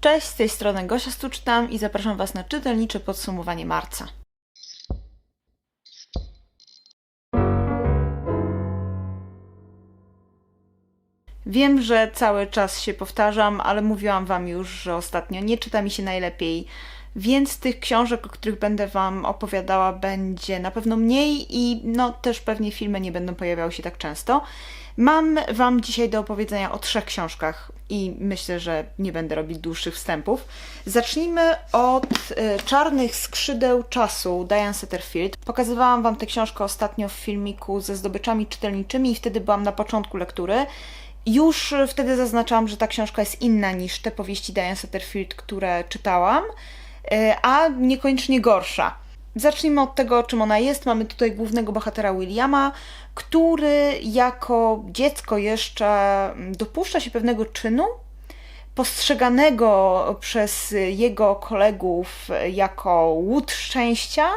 Cześć, z tej strony Gosia Stucztam i zapraszam Was na czytelnicze podsumowanie marca. Wiem, że cały czas się powtarzam, ale mówiłam Wam już, że ostatnio nie czyta mi się najlepiej, więc tych książek, o których będę Wam opowiadała, będzie na pewno mniej i no też pewnie filmy nie będą pojawiały się tak często. Mam Wam dzisiaj do opowiedzenia o trzech książkach i myślę, że nie będę robić dłuższych wstępów. Zacznijmy od y, Czarnych Skrzydeł Czasu Diane Setterfield. Pokazywałam Wam tę książkę ostatnio w filmiku ze zdobyczami czytelniczymi i wtedy byłam na początku lektury. Już wtedy zaznaczałam, że ta książka jest inna niż te powieści Diane Setterfield, które czytałam, y, a niekoniecznie gorsza. Zacznijmy od tego, czym ona jest. Mamy tutaj głównego bohatera Williama, który jako dziecko jeszcze mm, dopuszcza się pewnego czynu, postrzeganego przez jego kolegów jako łód szczęścia,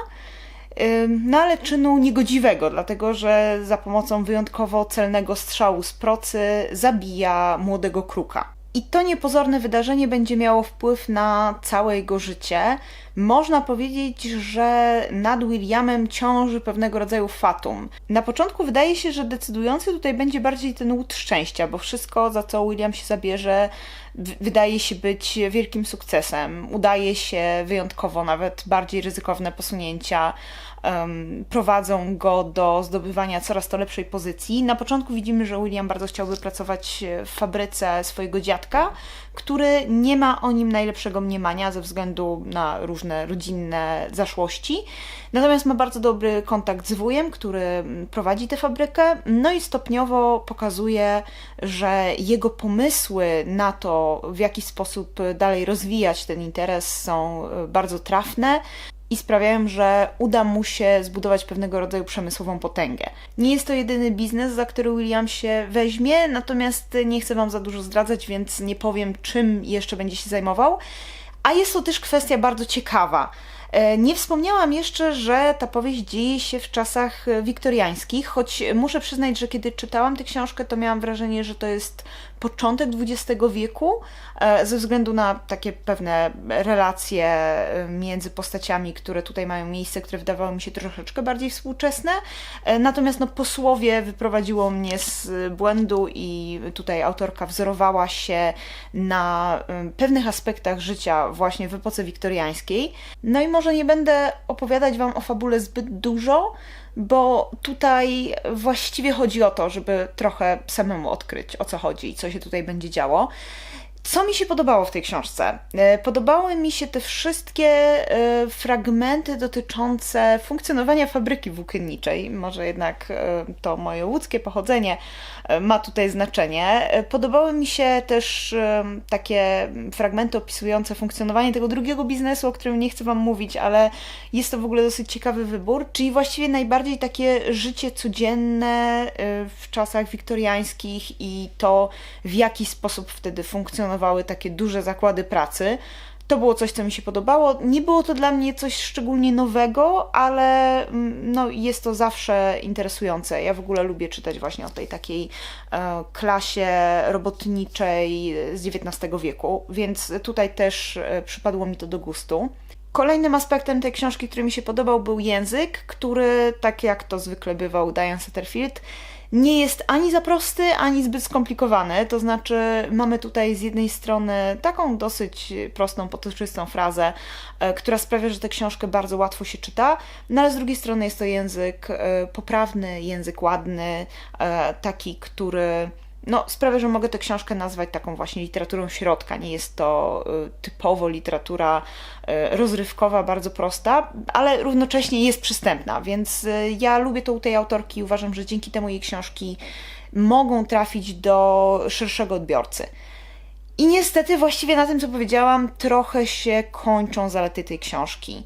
no ale czynu niegodziwego, dlatego że za pomocą wyjątkowo celnego strzału z procy zabija młodego kruka. I to niepozorne wydarzenie będzie miało wpływ na całe jego życie. Można powiedzieć, że nad Williamem ciąży pewnego rodzaju fatum. Na początku wydaje się, że decydujący tutaj będzie bardziej ten łód szczęścia, bo wszystko, za co William się zabierze, wydaje się być wielkim sukcesem. Udaje się wyjątkowo nawet bardziej ryzykowne posunięcia em, prowadzą go do zdobywania coraz to lepszej pozycji. Na początku widzimy, że William bardzo chciałby pracować w fabryce swojego dziadka, który nie ma o nim najlepszego mniemania ze względu na różne rodzinne zaszłości. Natomiast ma bardzo dobry kontakt z wujem, który prowadzi tę fabrykę, no i stopniowo pokazuje, że jego pomysły na to, w jaki sposób dalej rozwijać ten interes, są e, bardzo trafne i sprawiają, że uda mu się zbudować pewnego rodzaju przemysłową potęgę. Nie jest to jedyny biznes, za który William się weźmie, natomiast nie chcę Wam za dużo zdradzać, więc nie powiem, czym jeszcze będzie się zajmował. A jest to też kwestia bardzo ciekawa. E, Nie wspomniałam jeszcze, że ta powieść dzieje się w czasach e, wiktoriańskich, choć muszę przyznać, że kiedy czytałam tę książkę, to miałam wrażenie, że to jest początek XX wieku, e, ze względu na takie pewne relacje między postaciami, które tutaj mają miejsce, które wydawały mi się troszeczkę bardziej współczesne. Natomiast no, posłowie wyprowadziło mnie z błędu i tutaj autorka wzorowała się na pewnych aspektach życia właśnie w epoce wiktoriańskiej. No i może nie będę opowiadać Wam o fabule zbyt dużo, bo tutaj właściwie chodzi o to, żeby trochę samemu odkryć o co chodzi i co się tutaj będzie działo. Co mi się podobało w tej książce? E, Podobały mi się te wszystkie e, fragmenty dotyczące funkcjonowania fabryki włókienniczej. Może jednak e, to moje łódzkie pochodzenie ma tutaj znaczenie. Podobały mi się też takie fragmenty opisujące funkcjonowanie tego drugiego biznesu, o którym nie chcę Wam mówić, ale jest to w ogóle dosyć ciekawy wybór, czyli właściwie najbardziej takie życie codzienne w czasach wiktoriańskich i to, w jaki sposób wtedy funkcjonowały takie duże zakłady pracy. To było coś, co mi się podobało. Nie było to dla mnie coś szczególnie nowego, ale mm, no, jest to zawsze interesujące. Ja w ogóle lubię czytać właśnie o tej takiej e, klasie robotniczej z XIX wieku, więc tutaj też e, przypadło mi to do gustu. Kolejnym aspektem tej książki, który mi się podobał, był język, który, tak jak to zwykle bywa u Diane Setterfield, nie jest ani za prosty, ani zbyt skomplikowany. To znaczy, mamy tutaj z jednej strony taką dosyć prostą, potoczystą frazę, e, która sprawia, że tę książkę bardzo łatwo się czyta, no ale z drugiej strony jest to język e, poprawny, język ładny, e, taki, który no, sprawia, że mogę tę książkę nazwać taką właśnie literaturą środka. Nie jest to y, typowo literatura y, rozrywkowa, bardzo prosta, ale równocześnie jest przystępna, więc y, ja lubię to u tej autorki i uważam, że dzięki temu jej książki mogą trafić do szerszego odbiorcy. I niestety, właściwie na tym, co powiedziałam, trochę się kończą zalety tej książki.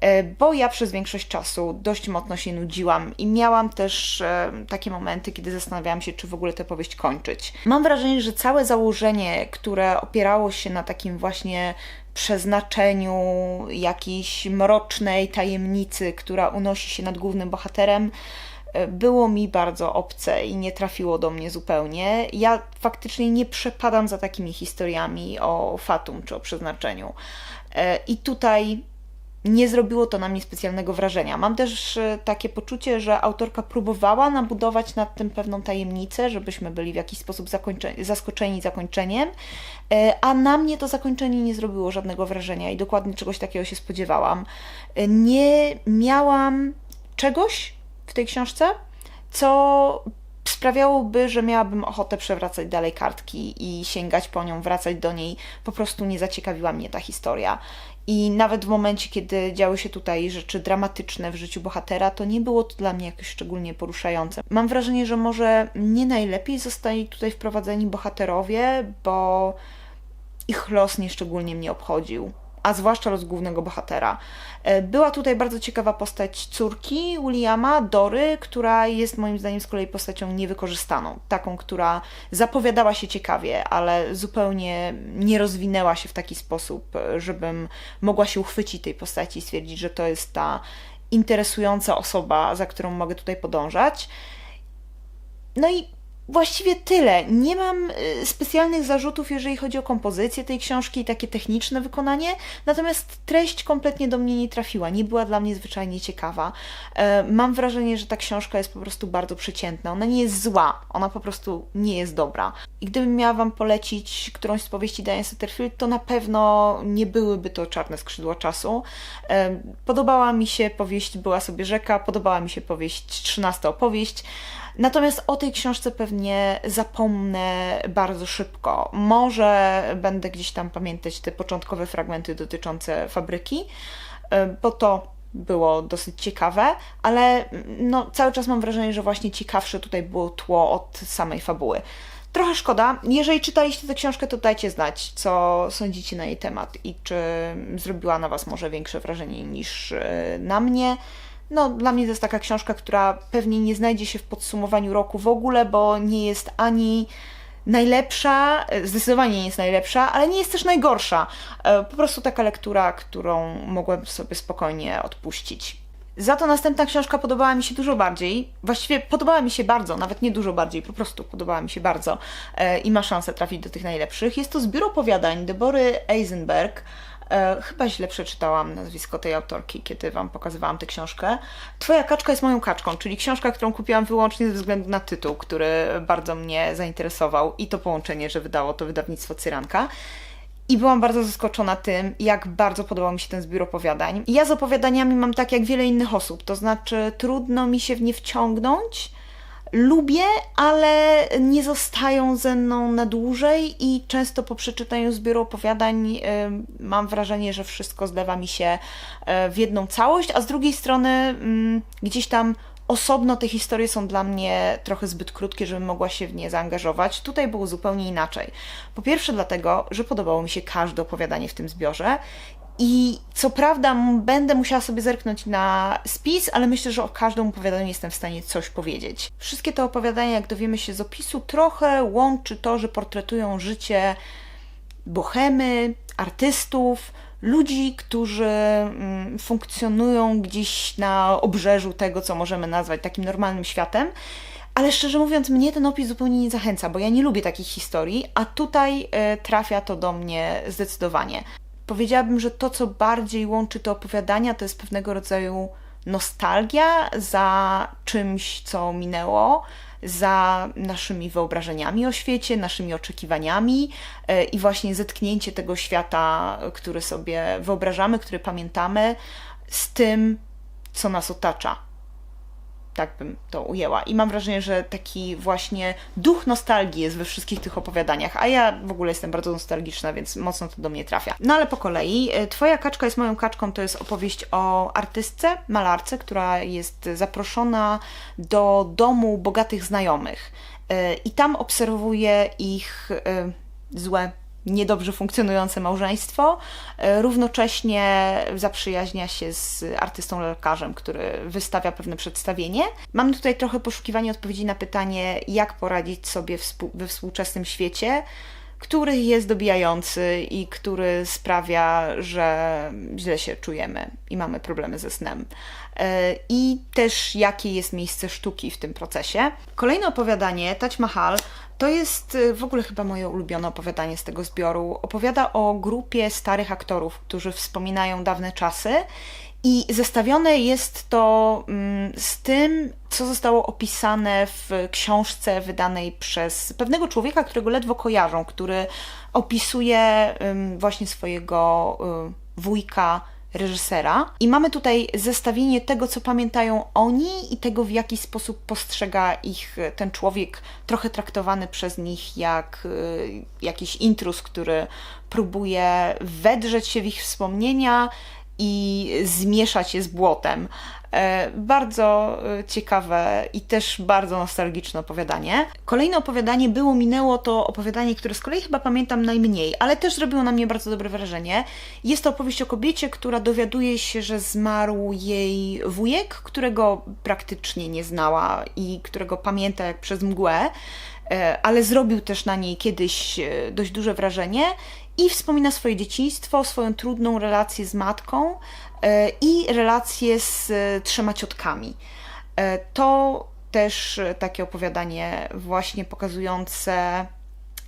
E, Bo ja przez większość czasu dość mocno się nudziłam i miałam też e, takie momenty, kiedy zastanawiałam się, czy w ogóle tę powieść kończyć. Mam wrażenie, że całe założenie, które opierało się na takim właśnie przeznaczeniu jakiejś mrocznej tajemnicy, która unosi się nad głównym bohaterem, e, było mi bardzo obce i nie trafiło do mnie zupełnie. Ja faktycznie nie przepadam za takimi historiami o fatum czy o przeznaczeniu. I tutaj nie zrobiło to na mnie specjalnego wrażenia. Mam też e, takie poczucie, że autorka próbowała nabudować nad tym pewną tajemnicę, żebyśmy byli w jakiś sposób zaskoczeni zakończeniem, e, a na mnie to zakończenie nie zrobiło żadnego wrażenia i dokładnie czegoś takiego się spodziewałam. E, nie miałam czegoś w tej książce, co sprawiałoby, że miałabym ochotę przewracać dalej kartki i sięgać po nią, wracać do niej. Po prostu nie zaciekawiła mnie ta historia. I nawet w momencie, kiedy działy się tutaj rzeczy dramatyczne w życiu bohatera, to nie było to dla mnie jakoś szczególnie poruszające. Mam wrażenie, że może nie najlepiej zostali tutaj wprowadzeni bohaterowie, bo ich los nieszczególnie mnie obchodził a zwłaszcza los głównego bohatera. E, była tutaj bardzo ciekawa postać córki Williama, Dory, która jest moim zdaniem z kolei postacią niewykorzystaną. Taką, która zapowiadała się ciekawie, ale zupełnie nie rozwinęła się w taki sposób, żebym mogła się uchwycić tej postaci i stwierdzić, że to jest ta interesująca osoba, za którą mogę tutaj podążać. No i Właściwie tyle. Nie mam y, specjalnych zarzutów, jeżeli chodzi o kompozycję tej książki i takie techniczne wykonanie, natomiast treść kompletnie do mnie nie trafiła, nie była dla mnie zwyczajnie ciekawa. E, mam wrażenie, że ta książka jest po prostu bardzo przeciętna. Ona nie jest zła, ona po prostu nie jest dobra. I gdybym miała Wam polecić którąś z powieści Diane Setterfield, to na pewno nie byłyby to Czarne Skrzydła Czasu. E, podobała mi się powieść Była sobie rzeka, podobała mi się powieść Trzynasta opowieść. Natomiast o tej książce pewnie zapomnę bardzo szybko. Może będę gdzieś tam pamiętać te początkowe fragmenty dotyczące fabryki, e, bo to było dosyć ciekawe, ale no, cały czas mam wrażenie, że właśnie ciekawsze tutaj było tło od samej fabuły. Trochę szkoda. Jeżeli czytaliście tę książkę, to dajcie znać, co sądzicie na jej temat i czy zrobiła na Was może większe wrażenie niż e, na mnie. No, dla mnie to jest taka książka, która pewnie nie znajdzie się w podsumowaniu roku w ogóle, bo nie jest ani najlepsza, zdecydowanie nie jest najlepsza, ale nie jest też najgorsza. E, po prostu taka lektura, którą mogłem sobie spokojnie odpuścić. Za to następna książka podobała mi się dużo bardziej. Właściwie podobała mi się bardzo, nawet nie dużo bardziej, po prostu podobała mi się bardzo e, i ma szansę trafić do tych najlepszych. Jest to zbiór opowiadań Debory Eisenberg. E, chyba źle przeczytałam nazwisko tej autorki, kiedy Wam pokazywałam tę książkę. Twoja kaczka jest moją kaczką, czyli książka, którą kupiłam wyłącznie ze względu na tytuł, który bardzo mnie zainteresował i to połączenie, że wydało to wydawnictwo Cyranka. I byłam bardzo zaskoczona tym, jak bardzo podobał mi się ten zbiór opowiadań. Ja z opowiadaniami mam tak jak wiele innych osób, to znaczy trudno mi się w nie wciągnąć, lubię, ale nie zostają ze mną na dłużej i często po przeczytaniu zbioru opowiadań mam wrażenie, że wszystko zlewa mi się e, w jedną całość, a z drugiej strony mm, gdzieś tam osobno te historie są dla mnie trochę zbyt krótkie, żebym mogła się w nie zaangażować. Tutaj było zupełnie inaczej. Po pierwsze dlatego, że podobało mi się każde opowiadanie w tym zbiorze i co prawda będę musiała sobie zerknąć na spis, ale myślę, że o każdym opowiadaniu jestem w stanie coś powiedzieć. Wszystkie te opowiadania, jak dowiemy się z opisu, trochę łączy to, że portretują życie bohemy, artystów, ludzi, którzy funkcjonują gdzieś na obrzeżu tego, co możemy nazwać takim normalnym światem. Ale szczerze mówiąc, mnie ten opis zupełnie nie zachęca, bo ja nie lubię takich historii, a tutaj y, trafia to do mnie zdecydowanie. Powiedziałabym, że to, co bardziej łączy te opowiadania, to jest pewnego rodzaju nostalgia za czymś, co minęło, za naszymi wyobrażeniami o świecie, naszymi oczekiwaniami e, i właśnie zetknięcie tego świata, który sobie wyobrażamy, który pamiętamy, z tym, co nas otacza tak bym to ujęła. I mam wrażenie, że taki właśnie duch nostalgii jest we wszystkich tych opowiadaniach, a ja w ogóle jestem bardzo nostalgiczna, więc mocno to do mnie trafia. No ale po kolei, e, Twoja kaczka jest moją kaczką to jest opowieść o artystce, malarce, która jest zaproszona do domu bogatych znajomych. E, I tam obserwuje ich e, złe niedobrze funkcjonujące małżeństwo. E, równocześnie zaprzyjaźnia się z artystą lekarzem, który wystawia pewne przedstawienie. Mam tutaj trochę poszukiwanie odpowiedzi na pytanie, jak poradzić sobie we współczesnym świecie który jest dobijający i który sprawia, że źle się czujemy i mamy problemy ze snem. E, I też jakie jest miejsce sztuki w tym procesie. Kolejne opowiadanie, Taj Mahal, to jest e, w ogóle chyba moje ulubione opowiadanie z tego zbioru. Opowiada o grupie starych aktorów, którzy wspominają dawne czasy i zestawione jest to mm, z tym, co zostało opisane w książce wydanej przez pewnego człowieka, którego ledwo kojarzą, który opisuje właśnie swojego y, wujka, reżysera. I mamy tutaj zestawienie tego, co pamiętają oni i tego, w jaki sposób postrzega ich ten człowiek, trochę traktowany przez nich jak y, jakiś intrus, który próbuje wedrzeć się w ich wspomnienia i zmieszać je z błotem. E, bardzo e, ciekawe i też bardzo nostalgiczne opowiadanie. Kolejne opowiadanie było, minęło to opowiadanie, które z kolei chyba pamiętam najmniej, ale też zrobiło na mnie bardzo dobre wrażenie. Jest to opowieść o kobiecie, która dowiaduje się, że zmarł jej wujek, którego praktycznie nie znała i którego pamięta jak przez mgłę e, ale zrobił też na niej kiedyś dość duże wrażenie i wspomina swoje dzieciństwo, swoją trudną relację z matką e, i relację z e, trzema ciotkami. E, to też takie opowiadanie właśnie pokazujące,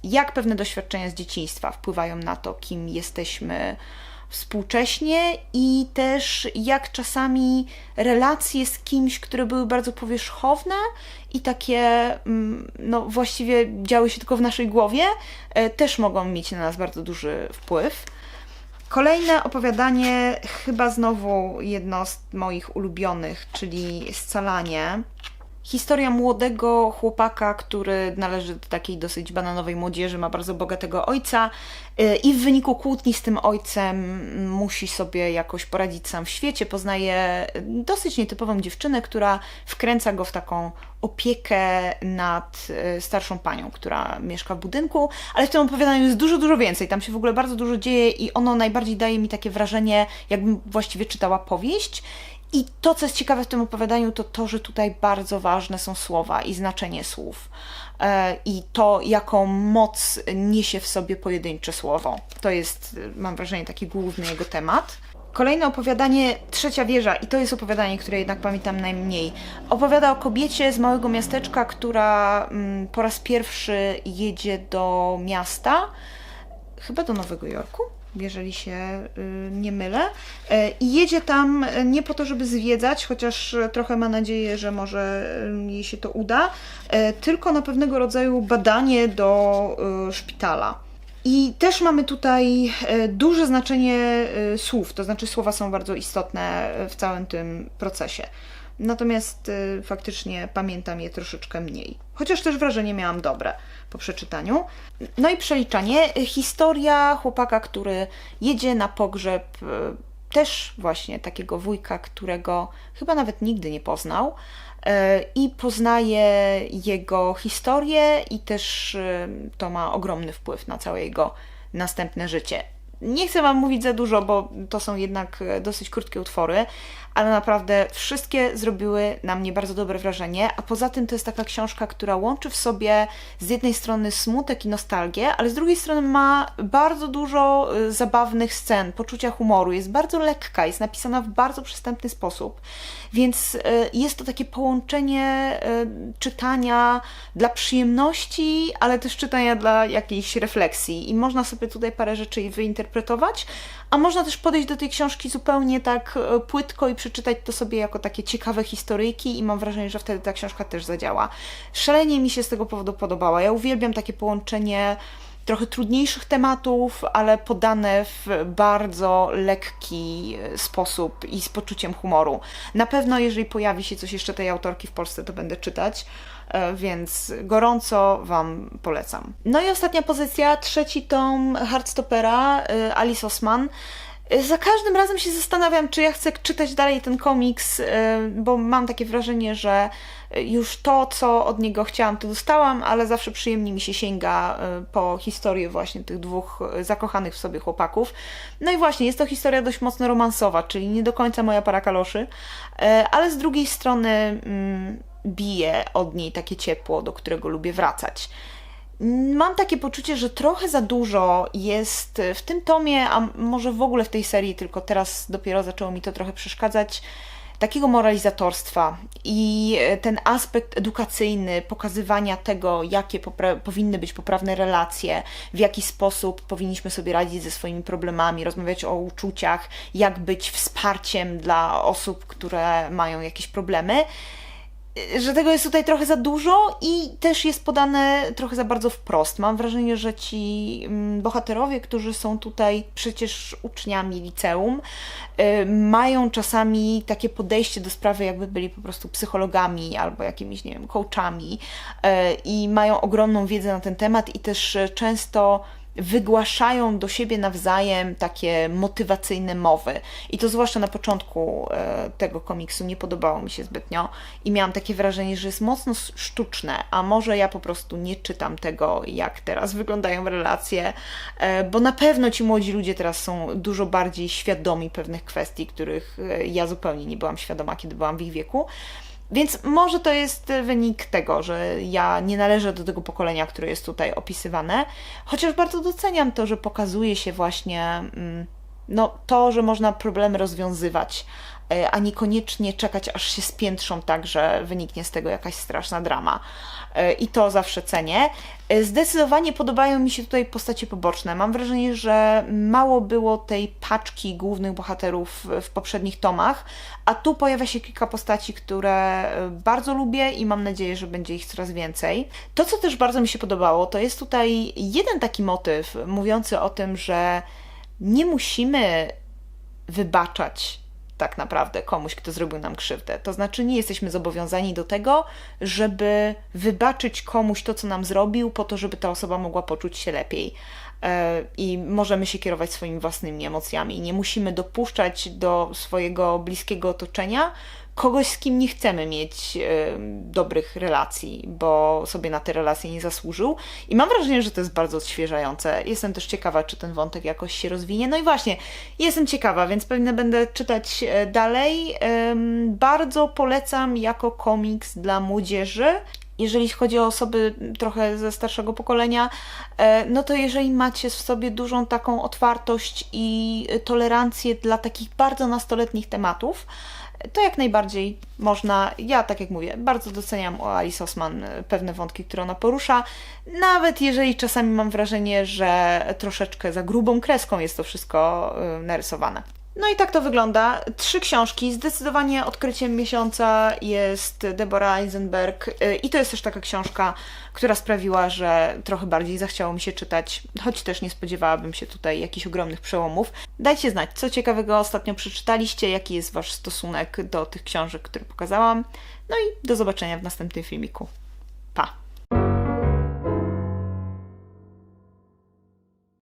jak pewne doświadczenia z dzieciństwa wpływają na to, kim jesteśmy współcześnie i też jak czasami relacje z kimś, które były bardzo powierzchowne i takie, mm, no właściwie działy się tylko w naszej głowie, e, też mogą mieć na nas bardzo duży wpływ. Kolejne opowiadanie, chyba znowu jedno z moich ulubionych, czyli Scalanie. Historia młodego chłopaka, który należy do takiej dosyć bananowej młodzieży, ma bardzo bogatego ojca y, i w wyniku kłótni z tym ojcem musi sobie jakoś poradzić sam w świecie. Poznaje dosyć nietypową dziewczynę, która wkręca go w taką opiekę nad y, starszą panią, która mieszka w budynku, ale w tym opowiadaniu jest dużo, dużo więcej. Tam się w ogóle bardzo dużo dzieje i ono najbardziej daje mi takie wrażenie, jakbym właściwie czytała powieść. I to, co jest ciekawe w tym opowiadaniu, to to, że tutaj bardzo ważne są słowa i znaczenie słów. E, I to, jaką moc niesie w sobie pojedyncze słowo. To jest, mam wrażenie, taki główny jego temat. Kolejne opowiadanie, Trzecia Wieża, i to jest opowiadanie, które jednak pamiętam najmniej. Opowiada o kobiecie z małego miasteczka, która mm, po raz pierwszy jedzie do miasta, chyba do Nowego Jorku jeżeli się y, nie mylę. E, I jedzie tam e, nie po to, żeby zwiedzać, chociaż trochę ma nadzieję, że może y, jej się to uda, tylko na pewnego rodzaju badanie do y, szpitala. I też mamy tutaj duże znaczenie słów, to znaczy słowa są bardzo istotne w całym tym procesie. Natomiast faktycznie pamiętam je troszeczkę mniej. Chociaż też wrażenie miałam dobre po przeczytaniu. No i przeliczanie. Historia chłopaka, który jedzie na pogrzeb e, też właśnie takiego wujka, którego chyba nawet nigdy nie poznał e, i poznaje jego historię i też e, to ma ogromny wpływ na całe jego następne życie. Nie chcę Wam mówić za dużo, bo to są jednak dosyć krótkie utwory, ale naprawdę wszystkie zrobiły na mnie bardzo dobre wrażenie, a poza tym to jest taka książka, która łączy w sobie z jednej strony smutek i nostalgię, ale z drugiej strony ma bardzo dużo y, zabawnych scen, poczucia humoru, jest bardzo lekka, jest napisana w bardzo przystępny sposób, więc y, jest to takie połączenie y, czytania dla przyjemności, ale też czytania dla jakiejś refleksji. I można sobie tutaj parę rzeczy wyinterpretować, a można też podejść do tej książki zupełnie tak płytko i przeczytać to sobie jako takie ciekawe historyjki i mam wrażenie, że wtedy ta książka też zadziała. Szalenie mi się z tego powodu podobała. Ja uwielbiam takie połączenie trochę trudniejszych tematów, ale podane w bardzo lekki e, sposób i z poczuciem humoru. Na pewno, jeżeli pojawi się coś jeszcze tej autorki w Polsce, to będę czytać. E, więc gorąco Wam polecam. No i ostatnia pozycja, trzeci tom Heartstoppera e, Alice Osman. Za każdym razem się zastanawiam, czy ja chcę czytać dalej ten komiks, bo mam takie wrażenie, że już to, co od niego chciałam, to dostałam, ale zawsze przyjemnie mi się sięga po historię właśnie tych dwóch zakochanych w sobie chłopaków. No i właśnie, jest to historia dość mocno romansowa, czyli nie do końca moja para kaloszy, ale z drugiej strony mm, bije od niej takie ciepło, do którego lubię wracać. Mam takie poczucie, że trochę za dużo jest w tym tomie, a może w ogóle w tej serii, tylko teraz dopiero zaczęło mi to trochę przeszkadzać, takiego moralizatorstwa i ten aspekt edukacyjny, pokazywania tego, jakie powinny być poprawne relacje, w jaki sposób powinniśmy sobie radzić ze swoimi problemami, rozmawiać o uczuciach, jak być wsparciem dla osób, które mają jakieś problemy że tego jest tutaj trochę za dużo i też jest podane trochę za bardzo wprost. Mam wrażenie, że ci mm, bohaterowie, którzy są tutaj przecież uczniami liceum, y, mają czasami takie podejście do sprawy, jakby byli po prostu psychologami albo jakimiś, nie wiem, coachami y, i mają ogromną wiedzę na ten temat i też często wygłaszają do siebie nawzajem takie motywacyjne mowy. I to zwłaszcza na początku e, tego komiksu nie podobało mi się zbytnio i miałam takie wrażenie, że jest mocno sztuczne, a może ja po prostu nie czytam tego, jak teraz wyglądają relacje, e, bo na pewno ci młodzi ludzie teraz są dużo bardziej świadomi pewnych kwestii, których e, ja zupełnie nie byłam świadoma, kiedy byłam w ich wieku. Więc może to jest wynik tego, że ja nie należę do tego pokolenia, które jest tutaj opisywane, chociaż bardzo doceniam to, że pokazuje się właśnie mm, no, to, że można problemy rozwiązywać, a niekoniecznie czekać, aż się spiętrzą tak, że wyniknie z tego jakaś straszna drama. E, I to zawsze cenię. E, zdecydowanie podobają mi się tutaj postacie poboczne. Mam wrażenie, że mało było tej paczki głównych bohaterów w poprzednich tomach, a tu pojawia się kilka postaci, które bardzo lubię i mam nadzieję, że będzie ich coraz więcej. To, co też bardzo mi się podobało, to jest tutaj jeden taki motyw mówiący o tym, że nie musimy wybaczać tak naprawdę komuś, kto zrobił nam krzywdę. To znaczy, nie jesteśmy zobowiązani do tego, żeby wybaczyć komuś to, co nam zrobił, po to, żeby ta osoba mogła poczuć się lepiej. E, I możemy się kierować swoimi własnymi emocjami. Nie musimy dopuszczać do swojego bliskiego otoczenia kogoś, z kim nie chcemy mieć y, dobrych relacji, bo sobie na te relacje nie zasłużył. I mam wrażenie, że to jest bardzo odświeżające. Jestem też ciekawa, czy ten wątek jakoś się rozwinie. No i właśnie, jestem ciekawa, więc pewnie będę czytać e, dalej. Bardzo polecam jako komiks dla młodzieży jeżeli chodzi o osoby trochę ze starszego pokolenia, e, no to jeżeli macie w sobie dużą taką otwartość i tolerancję dla takich bardzo nastoletnich tematów, to jak najbardziej można, ja tak jak mówię, bardzo doceniam o Alice Osman e, pewne wątki, które ona porusza, nawet jeżeli czasami mam wrażenie, że troszeczkę za grubą kreską jest to wszystko e, narysowane. No i tak to wygląda. Trzy książki. Zdecydowanie odkryciem miesiąca jest Deborah Eisenberg y, i to jest też taka książka, która sprawiła, że trochę bardziej zachciało mi się czytać, choć też nie spodziewałabym się tutaj jakichś ogromnych przełomów. Dajcie znać, co ciekawego ostatnio przeczytaliście, jaki jest Wasz stosunek do tych książek, które pokazałam. No i do zobaczenia w następnym filmiku.